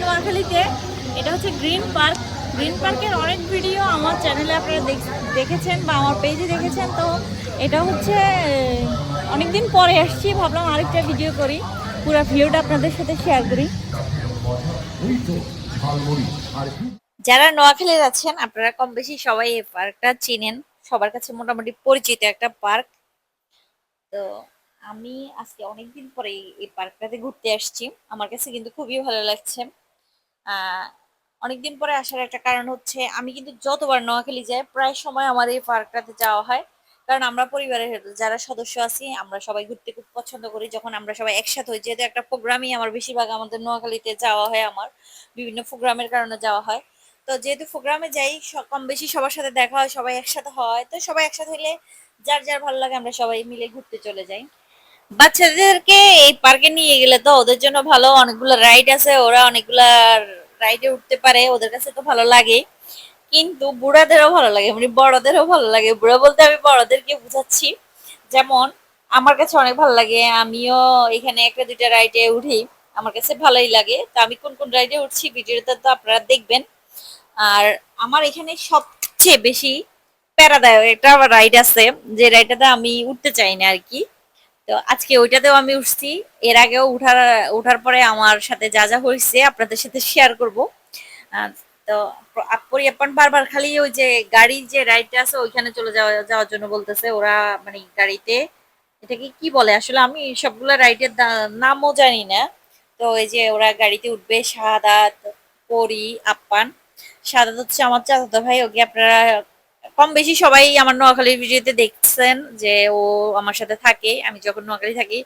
নোয়াখালীতে, এটা হচ্ছে গ্রিন পার্ক। গ্রিন পার্কের অনেক ভিডিও আমার চ্যানেলে আপনারা দেখ- দেখেছেন বা আমার পেজে দেখেছেন। তো এটা হচ্ছে অনেক দিন পরে আসছি, ভাবলাম আরেকটা ভিডিও করি। পুরো ভিডিওটা আপনাদের সাথে শেয়ার করি। যারা নোয়াখালীর আছেন, আপনারা কম বেশি সবাই এই পার্কটা চিনেন। সবার কাছে মোটামুটি পরিচিত একটা পার্ক। তো আমি আজকে অনেকদিন পরে এই- পার্কটাতে ঘুরতে আসছি। আমার কাছে কিন্তু খুবই ভালো লাগছে। অনেকদিন পরে আসার একটা কারণ হচ্ছে আমি কিন্তু যতবার নোয়াখালী যাই, প্রায় সময় আমার এই পার্কটাতে যাওয়া হয়। কারণ আমরা পরিবারের যারা সদস্য আছি, আমরা সবাই ঘুরতে খুব পছন্দ করি। যখন আমরা সবাই একসাথে হই, যেহেতু একটা প্রোগ্রামই আমার বেশিরভাগ আমাদের নোয়াখালীতে যাওয়া হয়, আমার বিভিন্ন প্রোগ্রামের কারণে যাওয়া হয়। তো যেহেতু প্রোগ্রামে যাই কম বেশি সবার সাথে দেখা হয়, সবাই একসাথে হয়। তো সবাই একসাথে হলে যার যার ভালো লাগে, আমরা সবাই মিলে ঘুরতে চলে যাই। বাচ্চাদেরকে এই পার্কে নিয়ে গেলে তো ওদের জন্য ভালো, অনেকগুলো রাইড আছে, ওরা অনেকগুলা রাইডে উঠতে পারে, ওদের কাছে তো ভালো লাগে। কিন্তু বুড়াদেরও ভালো লাগে মানে বড়দেরও ভালো লাগে। বুড়া বলতে আমি বড়দেরকে বুঝাচ্ছি। যেমন, আমার কাছে অনেক ভালো লাগে, আমিও এখানে একটা দুইটা রাইডে উঠি, আমার কাছে ভালোই লাগে। তো আমি কোন কোন রাইডে উঠছি ভিডিওতে তো আপনারা দেখবেন। আর আমার এখানে সবচেয়ে বেশি প্যারাদায়ক একটা রাইড আছে, যে রাইডটাতে আমি উঠতে চাই না আর কি। তো আজকে ওইটাতেও আমি উঠছি। এর আগেও উঠার উঠার পরে আমার সাথে যা যা হয়েছে আপনাদের সাথে শেয়ার করব। তো পরিয়াপন বারবার খালি ওই যে গাড়ির যে রাইডটা আছে ওইখানে চলে যাওয়া, যাওয়ার জন্য বলতেছে, ওরা মানে গাড়িতে এটাকে কি বলে? আসলে আমি সবগুলা রাইডের নামও জানি না। তো এই যে ওরা গাড়িতে উঠবে, শাহাদাত, পরি, আপ্পান, শাহাদাত হচ্ছে আমার চাচাতো ভাই, ওকে আপনারা কম বেশি সবাই আমার নোয়াখালীর ভিডিওতে দেখছেন যে ও আমার সাথে থাকে, আমি যখন নোয়াখালী থাকি,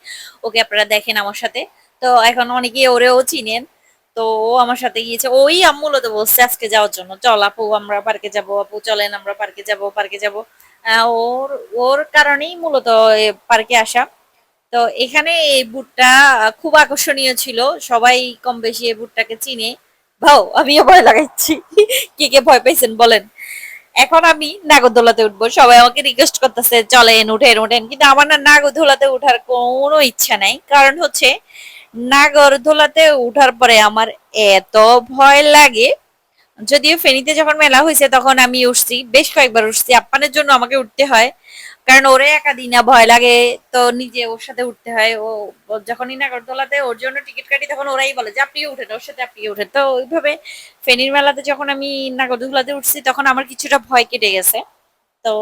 ওকে আপনারা দেখেন আমার সাথে। তো এখন অনেকে ওরেও চিনেন, তো ও আমার সাথে গিয়েছে। ওই মূলত বলছে আজকে যাওয়ার জন্য। চল আপু, আমরা পার্কে যাব, আপু চলেন, আমরা পার্কে যাব পার্কে যাব। ওর ওর কারণেই মূলত পার্কে আসা। তো এখানে এই বুটটা খুব আকর্ষণীয় ছিল। সবাই কম বেশি এই বুটটাকে চিনে। ভাও, আমিও ভয় লাগাচ্ছি। কে কে ভয় পাইছেন বলেন। এখন আমি নাগরদোলাতে উঠবো। সবাই আমাকে রিকোয়েস্ট করতেছে, চলেন, উঠেন উঠেন। কিন্তু আমার না নাগরদোলাতে উঠার কোনো ইচ্ছা নাই। কারণ হচ্ছে নাগরদোলাতে উঠার পরে আমার এত ভয় লাগে। যদিও ফেনীতে যখন মেলা হয়েছে তখন আমি উঠছি, বেশ কয়েকবার উঠছি। আপ্পানের জন্য আমাকে উঠতে হয়। কারণ ওরে একা দিনা ভয় লাগে। তো নিজে ওর সাথে উঠতে হয়। ও যখনই নাগরদোলাতে ওর জন্য টিকিট কাটি, তখন ওরাই বলে যে আপনি উঠেন, ওর সাথে আপনি উঠেন। তো ওইভাবে ফেনীর মেলাতে যখন আমি নাগরদোলাতে উঠছি, তখন আমার কিছুটা ভয় কেটে গেছে। তো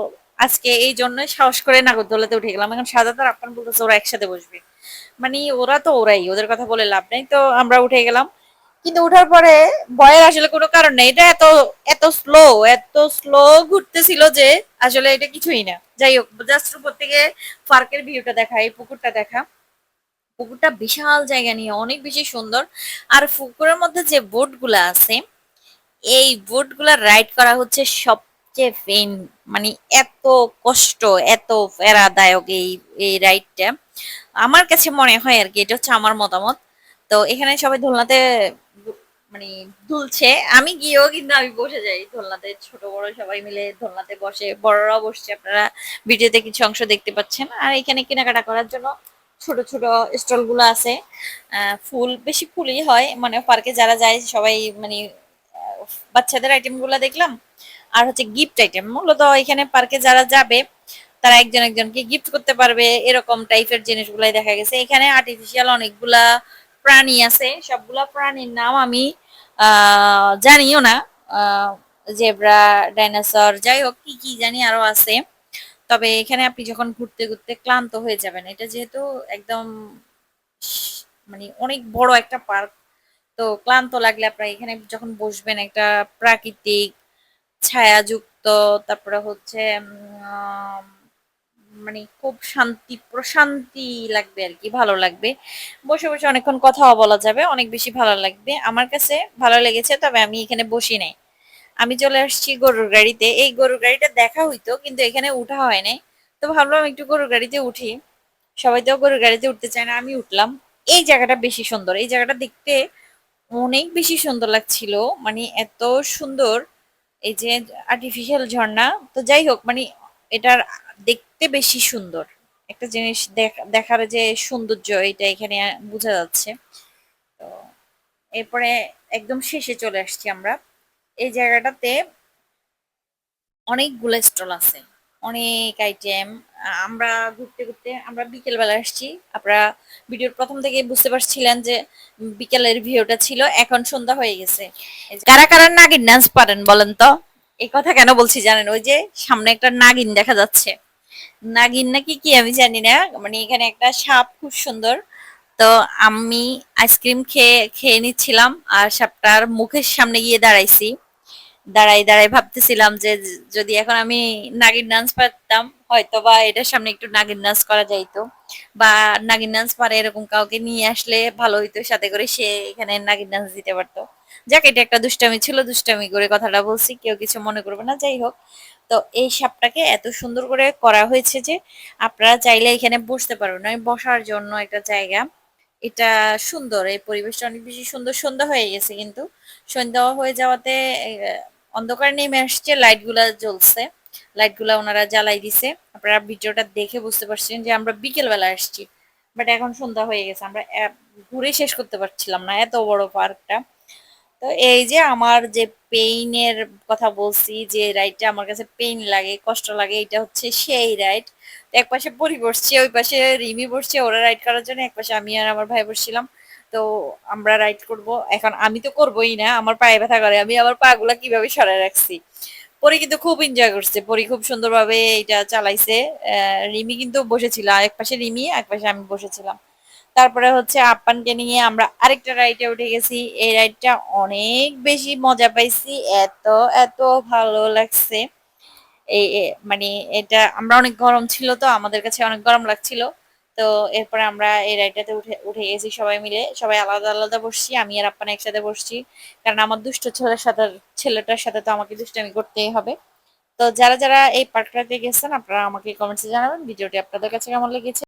আজকে এই জন্যই সাহস করে নাগরদোলাতে উঠে গেলাম। এখন সাদা তার আপ্পান বলতেছে, ওরা একসাথে বসবে। মানে ওরা তো ওরাই, ওদের কথা বলে লাভ নেই। তো আমরা উঠে গেলাম। কিন্তু উঠার পরে ভয়ের আসলে কোনো কারণ নেই। এটা এত এত স্লো এত স্লো ঘুরতেছিল যে আসলে এটা কিছুই না। যাই হোক জাস্ট উপর থেকে পার্কের ভিউটা দেখা, এই পুকুরটা দেখা। পুকুরটা বিশাল জায়গা নিয়ে, অনেক বেশি সুন্দর। আর পুকুরের মধ্যে যে বোট আছে, এই বোটগুলা রাইড করা হচ্ছে সবচেয়ে ফেন মানে এত কষ্ট, এত প্যারাদায়ক এই এই রাইডটা আমার কাছে মনে হয় আর কি, এটা হচ্ছে আমার মতামত। তো এখানে সবাই দোলনাতে মানে দুলছে। আমি গিয়েও কিন্তু আমি বসে যাই দোলনাতে। ছোট, বড় সবাই মিলে দোলনাতে বসে। বড়রাও বসছে, আপনারা ভিডিওতে কিছু অংশ দেখতে পাচ্ছেন। আর এখানে কেনাকাটা করার জন্য ছোট ছোট স্টলগুলো আছে ফুল বেশি ফুলই হয়। মানে পার্কে যারা যায়, সবাই মানে বাচ্চাদের আইটেমগুলা দেখলাম। আর হচ্ছে গিফট আইটেম মূলত এখানে পার্কে যারা যাবে, তারা একজন একজনকে গিফট করতে পারবে। এরকম টাইপের জিনিসগুলাই দেখা গেছে। এখানে আর্টিফিশিয়াল অনেকগুলা প্রাণী আছে, সবগুলা প্রাণীর নাম আমি জানিও না। জেব্রা, ডাইনোসর, যাই হোক, কি কি জানি আরও আছে। তবে এখানে আপনি যখন ঘুরতে ঘুরতে ক্লান্ত হয়ে যাবেন, এটা যেহেতু একদম মানে অনেক বড় একটা পার্ক, তো ক্লান্ত লাগলে আপনার এখানে যখন বসবেন একটা প্রাকৃতিক ছায়াযুক্ত, তারপরে হচ্ছে মানে খুব শান্তি, প্রশান্তি লাগবে আর কি, ভালো লাগবে। বসে বসে অনেকক্ষণ কথাও বলা যাবে, অনেক বেশি ভালো লাগবে। আমার কাছে ভালো লেগেছে, তবে আমি এখানে বসি নাই। আমি চলে আসছি গরুর গাড়িতে। এই গরুর গাড়িটা দেখা হইতো, কিন্তু এখানে উঠা হয় নাই। তো ভাবলাম একটু গরুর গাড়িতে উঠি। সবাই তো গরুর গাড়িতে উঠতে চায় না, আমি উঠলাম। এই জায়গাটা বেশি সুন্দর। এই জায়গাটা দেখতে অনেক বেশি সুন্দর লাগছিল। মানে এত সুন্দর, এই যে আর্টিফিশিয়াল ঝর্ণা। তো যাই হোক মানে এটার দেখতে বেশি সুন্দর। একটা জিনিস দেখ- দেখার যে সৌন্দর্য, এটা এখানে বোঝা যাচ্ছে। তো এরপরে একদম শেষে চলে আসছি আমরা। এই জায়গাটাতে অনেকগুলো স্টল আছে। অনেক আইটেম আমরা ঘুরতে ঘুরতে আমরা বিকেল বেলা আসছি। আপনারা ভিডিওর প্রথম থেকে বুঝতে পারছিলেন যে বিকেলের ভিউটা ছিল, এখন সন্ধ্যা হয়ে গেছে। কারা কারা নাগিন ডান্স পারেন বলেন তো? এই কথা কেন বলছি জানেন? ওই যে সামনে একটা নাগিন দেখা যাচ্ছে। নাগিন নাকি কি আমি জানি না মানে এখানে একটা সাপ খুব সুন্দর। তো আমি আইসক্রিম খেয়ে খেয়ে নিচ্ছিলাম আর সাপটার মুখের সামনে গিয়ে দাঁড়াইছি। দাঁড়াই দাঁড়াই ভাবতেছিলাম যে যদি এখন আমি নাগিন ডান্স পারতাম হয়তো বা এটার সামনে একটু নাগিন ডান্স করা যাইতো। বা নাগিন ডান্স পারে এরকম কাউকে নিয়ে আসলে ভালো হইতো, সাথে করে সে এখানে নাগিন ডান্স দিতে পারতো। যাক, এটা একটা দুষ্টামি ছিল, দুষ্টামি করে কথাটা বলছি, কেউ কিছু মনে করবে না, যাই হোক। তো এই সাপটাকে এত সুন্দর করে করা হয়েছে যে আপনারা চাইলে এখানে বসতে পারবেন বসার জন্য একটা জায়গা। এটা সুন্দর, এই পরিবেশটা অনেক বেশি সুন্দর, সন্ধ্যা হয়ে গেছে কিন্তু। সন্ধ্যা হয়ে যাওয়াতে অন্ধকার নেমে আসছে লাইটগুলা জ্বলছে। লাইটগুলা ওনারা জ্বালাই দিছে। আপনারা ভিডিওটা দেখে বুঝতে পারছেন যে আমরা বিকেল বেলা আসছি। বাট এখন সন্ধ্যা হয়ে গেছে। আমরা ঘুরে শেষ করতে পারছিলাম না। এত বড় পার্কটা। তো এই যে আমার যে পেইনের কথা বলছি, যে রাইডটা আমার কাছে পেইন লাগে, কষ্ট লাগে, এটা হচ্ছে সেই রাইড এক পাশে পরি বসছে, ওই পাশে রিমি বসছে, ওরা রাইড করার জন্য এক পাশে আমি আর আমার ভাই বসছিলাম। তো আমরা রাইড করব। এখন আমি তো করবোই না, আমার পায়ে ব্যথা করে, আমি আমার পা গুলা কীভাবে সরায় রাখছি? পরি কিন্তু খুব এনজয় করছে, পরি খুব সুন্দরভাবে এটা চালাইছে। রিমি কিন্তু বসেছিল, এক পাশে রিমি, এক পাশে আমি বসেছিলাম। তারপরে হচ্ছে আপ্পানকে নিয়ে আমরা আরেকটা রাইডে উঠে গেছি। এই রাইডটা অনেক বেশি মজা পাইছি। এত এত ভালো লাগছে। এই মানে এটা আমরা অনেক গরম ছিল তো, আমাদের কাছে অনেক গরম লাগছিল। তো এরপরে আমরা এই রাইডটাতে উঠে উঠে গেছি সবাই মিলে। সবাই আলাদা আলাদা বসছি। আমি আর আপ্পান একসাথে বসছি। কারণ আমার দুষ্ট ছেলের সাথে, ছেলেটার সাথে তো আমাকে দুষ্টামি করতেই হবে। তো যারা যারা এই পার্কটাতে গেছেন, আপনারা আমাকে কমেন্টসে জানাবেন। ভিডিওটি আপনাদের কাছে কেমন লেগেছে?